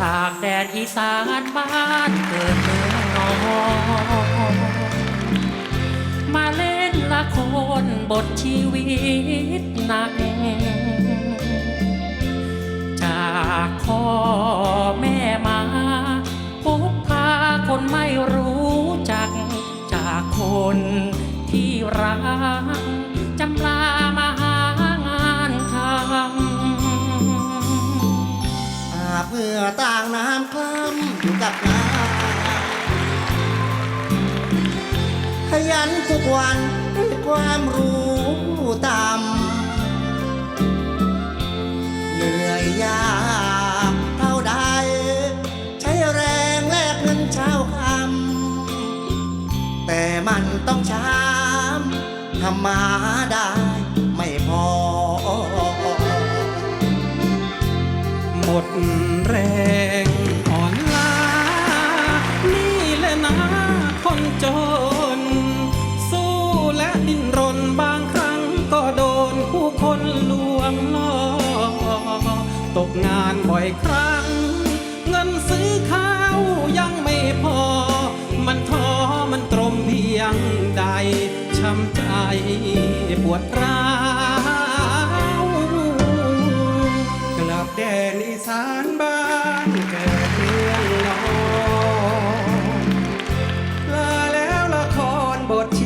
จากแดนอีสานบ้านเกิดเมืองนอนมาเล่นละครบทชีวิตหนัก จากพ่อแม่มาพบพาคนไม่รู้จัก จากคนที่รัก เหงื่อต่างน้ำคล้ำอยู่กับงานขยันทุกวันด้วยความรู้ตามเหนื่อยยากเท่าใด ใช้แรงแลกเงินเช้าคำแต่มันต้องช้ำทำมาได้ หมดแรงอ่อนล้า นี่แหละนะคนจน สู้และดิ้นรนบางครั้งก็โดนผู้คนลวงล่อ ตกงานบ่อยครั้ง เงินซื้อข้าวยังไม่พอ มันท้อมันตรมเพียงใดช้ำใจปวดร้าว กแดนอีสานบ้านเกิดเมืองนอนลาแล้วละครบทชี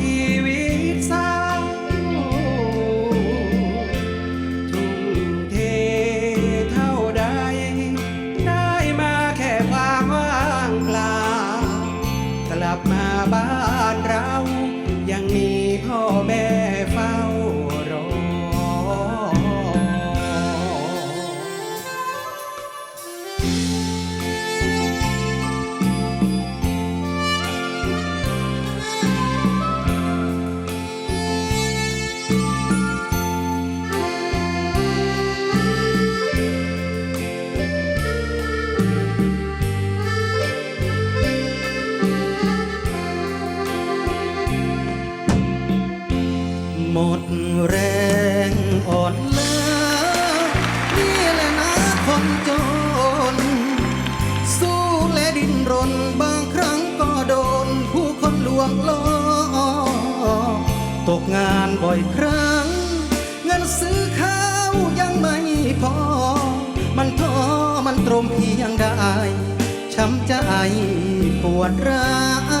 หมดแรงอ่อนล้านี่แหละนะคนจน สู้และดิ้นรนบางครั้งก็โดน ผู้คนลวงล้อตกงานบ่อยครั้ง เงินซื้อข้าวยังไม่พอ มันท้อมันตรมเพียงใดช้ำใจปวดร้าว